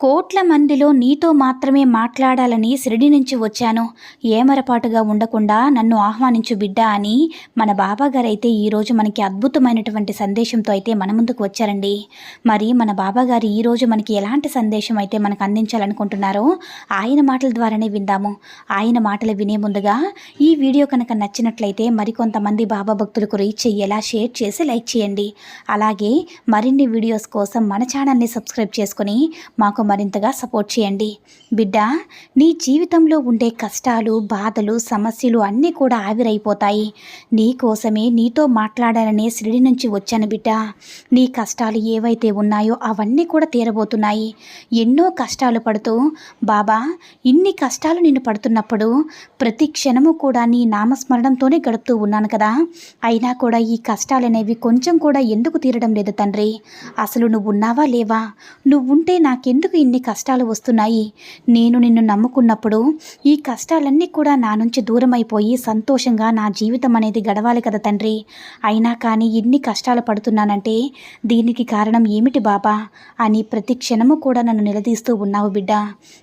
కోట్ల మందిలో నీతో మాత్రమే మాట్లాడాలని శిరిడి నుంచి వచ్చాను. ఏమరపాటుగా ఉండకుండా నన్ను ఆహ్వానించు బిడ్డ అని మన బాబాగారైతే ఈరోజు మనకి అద్భుతమైనటువంటి సందేశంతో అయితే మన ముందుకు వచ్చారండి. మరి మన బాబాగారు ఈరోజు మనకి ఎలాంటి సందేశం అయితే మనకు అందించాలనుకుంటున్నారో ఆయన మాటల ద్వారానే విందాము. ఆయన మాటలు వినే ముందుగా ఈ వీడియో కనుక నచ్చినట్లయితే మరికొంతమంది బాబా భక్తులకు రీచ్ అయ్యేలా షేర్ చేసి లైక్ చేయండి. అలాగే మరిన్ని వీడియోస్ కోసం మన ఛానల్ని సబ్స్క్రైబ్ చేసుకొని మాకు మరింతగా సపోర్ట్ చేయండి. బిడ్డ నీ జీవితంలో ఉండే కష్టాలు బాధలు సమస్యలు అన్నీ కూడా ఆవిరైపోతాయి. నీ కోసమే నీతో మాట్లాడాలనే శిరిడి నుంచి వచ్చాను బిడ్డ. నీ కష్టాలు ఏవైతే ఉన్నాయో అవన్నీ కూడా తీరబోతున్నాయి. ఎన్నో కష్టాలు పడుతూ బాబా ఇన్ని కష్టాలు నేను పడుతున్నప్పుడు ప్రతి క్షణము కూడా నీ నామస్మరణంతోనే గడుపుతూ ఉన్నాను కదా. అయినా కూడా ఈ కష్టాలు అనేవి కొంచెం కూడా ఎందుకు తీరడం లేదు తండ్రి? అసలు నువ్వు ఉన్నావా లేవా? నువ్వుంటే నాకెందుకు ఇన్ని కష్టాలు వస్తున్నాయి? నేను నిన్ను నమ్ముకున్నప్పుడు ఈ కష్టాలన్నీ కూడా నా నుంచి దూరం అయిపోయి సంతోషంగా నా జీవితం అనేది గడవాలి కదా తండ్రి. అయినా కానీ ఇన్ని కష్టాలు పడుతున్నానంటే దీనికి కారణం ఏమిటి బాబా? అని ప్రతి క్షణము కూడా నన్ను నిలదీస్తూ ఉన్నావు బిడ్డ.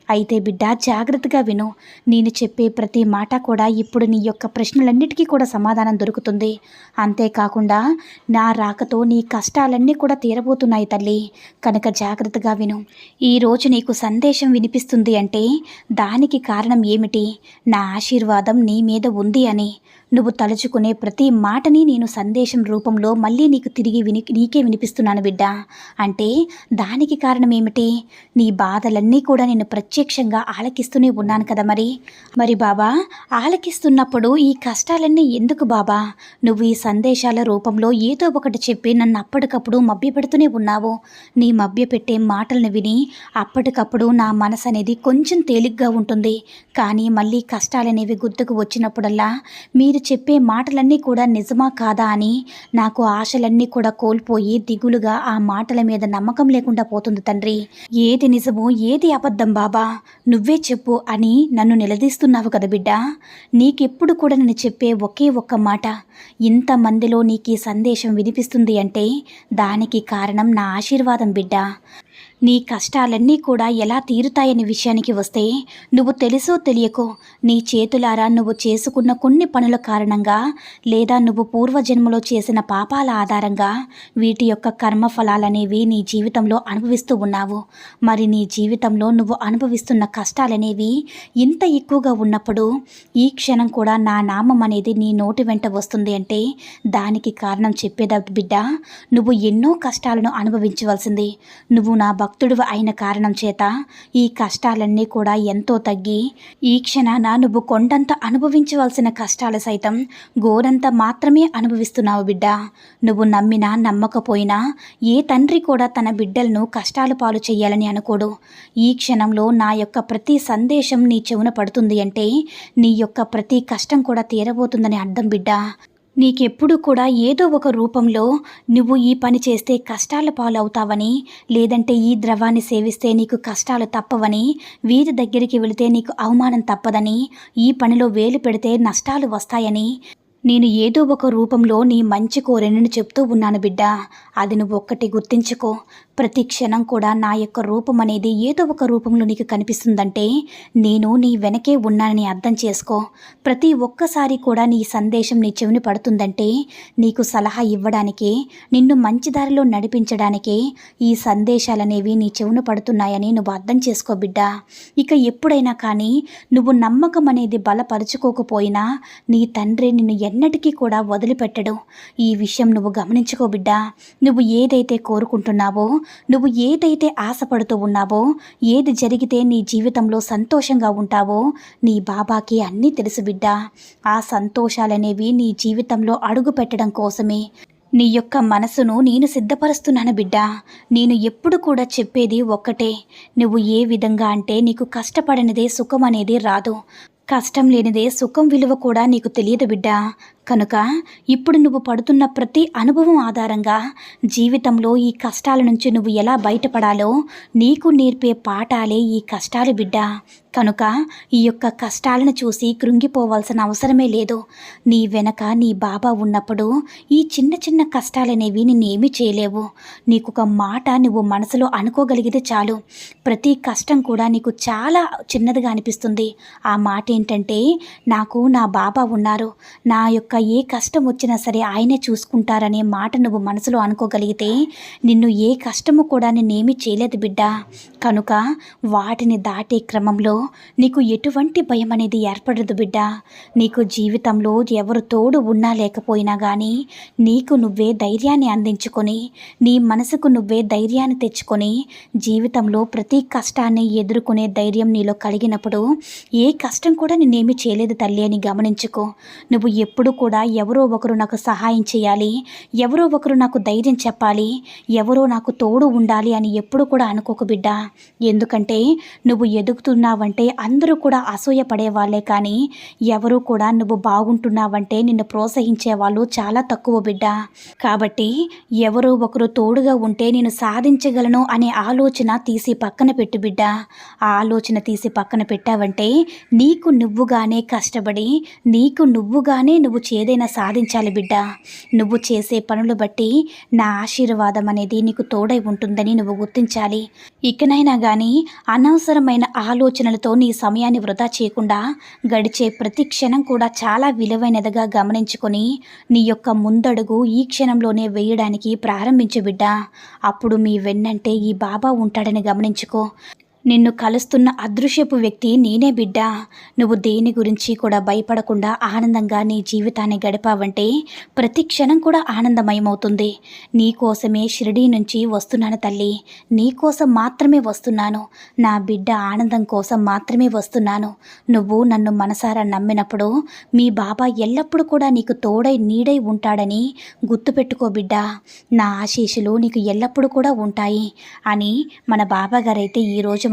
అయితే బిడ్డ జాగ్రత్తగా విను. నేను చెప్పే ప్రతి మాట కూడా ఇప్పుడు నీ యొక్క ప్రశ్నలన్నిటికీ కూడా సమాధానం దొరుకుతుంది. అంతేకాకుండా నా రాకతో నీ కష్టాలన్నీ కూడా తీరబోతున్నాయి తల్లి. కనుక జాగ్రత్తగా విను. ఈ ఈరోజు నీకు సందేశం వినిపిస్తుంది అంటే దానికి కారణం ఏమిటి? నా ఆశీర్వాదం నీ మీద ఉంది అని. నువ్వు తలుచుకునే ప్రతి మాటని నేను సందేశం రూపంలో మళ్ళీ నీకు తిరిగి విని నీకే వినిపిస్తున్నాను బిడ్డ. అంటే దానికి కారణం ఏమిటి నీ బాధలన్నీ కూడా నేను ప్రత్యక్షంగా ఆలకిస్తూనే ఉన్నాను కదా మరి. మరి బాబా ఆలకిస్తున్నప్పుడు ఈ కష్టాలన్నీ ఎందుకు బాబా? నువ్వు ఈ సందేశాల రూపంలో ఏదో ఒకటి చెప్పి నన్ను అప్పటికప్పుడు మభ్యపెడుతూనే ఉన్నావు. నీ మభ్యపెట్టే మాటలను విని అప్పటికప్పుడు నా మనసు అనేది కొంచెం తేలిగ్గా ఉంటుంది. కానీ మళ్ళీ కష్టాలనేవి గుర్తుకు వచ్చినప్పుడల్లా మీరు చెప్పే మాటలన్నీ కూడా నిజమా కాదా అని నాకు ఆశలన్నీ కూడా కోల్పోయి దిగులుగా ఆ మాటల మీద నమ్మకం లేకుండా పోతుంది తండ్రి. ఏది నిజమో ఏది అబద్ధం బాబా? నువ్వే చెప్పు అని నన్ను నిలదీస్తున్నావు కదా బిడ్డ. నీకెప్పుడు కూడా నేను చెప్పే ఒకే ఒక్క మాట. ఇంతమందిలో నీకు ఈ సందేశం వినిపిస్తుంది అంటే దానికి కారణం నా ఆశీర్వాదం బిడ్డ. నీ కష్టాలన్నీ కూడా ఎలా తీరుతాయనే విషయానికి వస్తే నువ్వు తెలుసో తెలియకో నీ చేతులారా నువ్వు చేసుకున్న కొన్ని పనుల కారణంగా లేదా నువ్వు పూర్వజన్మలో చేసిన పాపాల ఆధారంగా వీటి యొక్క కర్మఫలాలనేవి నీ జీవితంలో అనుభవిస్తూ ఉన్నావు. మరి నీ జీవితంలో నువ్వు అనుభవిస్తున్న కష్టాలనేవి ఇంత ఎక్కువగా ఉన్నప్పుడు ఈ క్షణం కూడా నా నామం అనేది నీ నోటి వెంట వస్తుంది అంటే దానికి కారణం చెప్పేదా బిడ్డ? నువ్వు ఎన్నో కష్టాలను అనుభవించవలసింది. నువ్వు నా భక్తుడు అయిన కారణం చేత ఈ కష్టాలన్నీ కూడా ఎంతో తగ్గి ఈ క్షణాన నువ్వు కొండంత అనుభవించవలసిన కష్టాలు సైతం గోరంత మాత్రమే అనుభవిస్తున్నావు బిడ్డ. నువ్వు నమ్మినా నమ్మకపోయినా ఏ తండ్రి కూడా తన బిడ్డలను కష్టాల పాలు చేయాలని అనుకోడు. ఈ క్షణంలో నా యొక్క ప్రతి సందేశం నీ చెవున పడుతుంది అంటే నీ యొక్క ప్రతి కష్టం కూడా తీరబోతుందని అర్థం బిడ్డ. నీకెప్పుడు కూడా ఏదో ఒక రూపంలో నువ్వు ఈ పని చేస్తే కష్టాల పాలవుతావని లేదంటే ఈ ద్రవాన్ని సేవిస్తే నీకు కష్టాలు తప్పవని వీరి దగ్గరికి వెళితే నీకు అవమానం తప్పదని ఈ పనిలో వేలు పెడితే నష్టాలు వస్తాయని నేను ఏదో ఒక రూపంలో నీ మంచి కోరినని చెప్తూ ఉన్నాను బిడ్డ. అది నువ్వు ఒక్కటి గుర్తించుకో. ప్రతి క్షణం కూడా నా యొక్క రూపం అనేది ఏదో ఒక రూపంలో నీకు కనిపిస్తుందంటే నేను నీ వెనకే ఉన్నానని అర్థం చేసుకో. ప్రతి ఒక్కసారి కూడా నీ సందేశం నీ చెవిని పడుతుందంటే నీకు సలహా ఇవ్వడానికి నిన్ను మంచి దారిలో నడిపించడానికే ఈ సందేశాలనేవి నీ చెవును పడుతున్నాయని నువ్వు అర్థం చేసుకో బిడ్డ. ఇక ఎప్పుడైనా కానీ నువ్వు నమ్మకం అనేది బలపరుచుకోకపోయినా నీ తండ్రి నిన్ను ఎన్నటికీ కూడా వదిలిపెట్టడు. ఈ విషయం నువ్వు గమనించుకో బిడ్డా. నువ్వు ఏదైతే కోరుకుంటున్నావో నువ్వు ఏదైతే ఆశపడుతూ ఉన్నావో ఏది జరిగితే నీ జీవితంలో సంతోషంగా ఉంటావో నీ బాబాకి అన్నీ తెలుసు బిడ్డా. ఆ సంతోషాలనేవి నీ జీవితంలో అడుగు పెట్టడం కోసమే. నీ యొక్క మనసును నేను సిద్ధపరుస్తున్నాను బిడ్డ. నేను ఎప్పుడు కూడా చెప్పేది ఒక్కటే. నువ్వు ఏ విధంగా అంటే నీకు కష్టపడనిదే సుఖం అనేది రాదు. కష్టం లేనిదే సుఖం విలువ కూడా నీకు తెలియదు బిడ్డా. కనుక ఇప్పుడు నువ్వు పడుతున్న ప్రతి అనుభవం ఆధారంగా జీవితంలో ఈ కష్టాల నుంచి నువ్వు ఎలా బయటపడాలో నీకు నేర్పే పాఠాలే ఈ కష్టాలు బిడ్డ. కనుక ఈ యొక్క కష్టాలను చూసి కృంగిపోవాల్సిన అవసరమే లేదు. నీ వెనక నీ బాబా ఉన్నప్పుడు ఈ చిన్న చిన్న కష్టాలనేవి నేనేమీ చేయలేవు. నీకు ఒక మాట నువ్వు మనసులో అనుకోగలిగితే చాలు. ప్రతి కష్టం కూడా నీకు చాలా చిన్నదిగా అనిపిస్తుంది. ఆ మాట ఏంటంటే నాకు నా బాబా ఉన్నారు. నా యొక్క ఏ కష్టం వచ్చినా సరే ఆయనే చూసుకుంటారనే మాట నువ్వు మనసులో అనుకోగలిగితే నిన్ను ఏ కష్టము కూడా నేనేమీ చేయలేదు బిడ్డ. కనుక వాటిని దాటే క్రమంలో నీకు ఎటువంటి భయం అనేది ఏర్పడదు బిడ్డ. నీకు జీవితంలో ఎవరు తోడు ఉన్నా లేకపోయినా కానీ నీకు నువ్వే ధైర్యాన్ని అందించుకొని నీ మనసుకు నువ్వే ధైర్యాన్ని తెచ్చుకొని జీవితంలో ప్రతి కష్టాన్ని ఎదుర్కొనే ధైర్యం నీలో కలిగినప్పుడు ఏ కష్టం కూడా నిన్నేమీ చేయలేదు తల్లి అని గమనించుకో. నువ్వు ఎప్పుడు కూడా ఎవరో ఒకరు నాకు సహాయం చేయాలి ఎవరో ఒకరు నాకు ధైర్యం చెప్పాలి ఎవరో నాకు తోడు ఉండాలి అని ఎప్పుడు కూడా అనుకోకు బిడ్డ. ఎందుకంటే నువ్వు ఎదుగుతున్నావంటే అందరూ కూడా అసూయపడేవాళ్ళే కానీ ఎవరు కూడా నువ్వు బాగుంటున్నావంటే నిన్ను ప్రోత్సహించే వాళ్ళు చాలా తక్కువ బిడ్డ. కాబట్టి ఎవరో ఒకరు తోడుగా ఉంటే నేను సాధించగలను అనే ఆలోచన తీసి పక్కన పెట్టు బిడ్డ. ఆ ఆలోచన తీసి పక్కన పెట్టావంటే నీకు నువ్వుగానే కష్టపడి నీకు నువ్వుగానే నువ్వు ఏదైనా సాధించాలి బిడ్డ. నువ్వు చేసే పనులు బట్టి నా ఆశీర్వాదం అనేది నీకు తోడై ఉంటుందని నువ్వు గుర్తించాలి. ఇకనైనా కానీ అనవసరమైన ఆలోచనలతో నీ సమయాన్ని వృధా చేయకుండా గడిచే ప్రతి క్షణం కూడా చాలా విలువైనదిగా గమనించుకొని నీ యొక్క ముందడుగు ఈ క్షణంలోనే వేయడానికి ప్రారంభించు బిడ్డ. అప్పుడు మీ వెన్నంటే ఈ బాబా ఉంటాడని గమనించుకో. నిన్ను కలుస్తున్న అదృశ్యపు వ్యక్తి నేనే బిడ్డా. నువ్వు దేని గురించి కూడా భయపడకుండా ఆనందంగా నీ జీవితాన్ని గడిపావంటే ప్రతి క్షణం కూడా ఆనందమయమవుతుంది. నీ కోసమే షిరిడీ నుంచి వస్తున్నాను తల్లి. నీకోసం మాత్రమే వస్తున్నాను. నా బిడ్డ ఆనందం కోసం మాత్రమే వస్తున్నాను. నువ్వు నన్ను మనసారా నమ్మినప్పుడు మీ బాబా ఎల్లప్పుడూ కూడా నీకు తోడై నీడై ఉంటాడని గుర్తుపెట్టుకో బిడ్డా. నా ఆశీస్సులు నీకు ఎల్లప్పుడూ కూడా ఉంటాయి. అని మన బాబాగారైతే ఈరోజు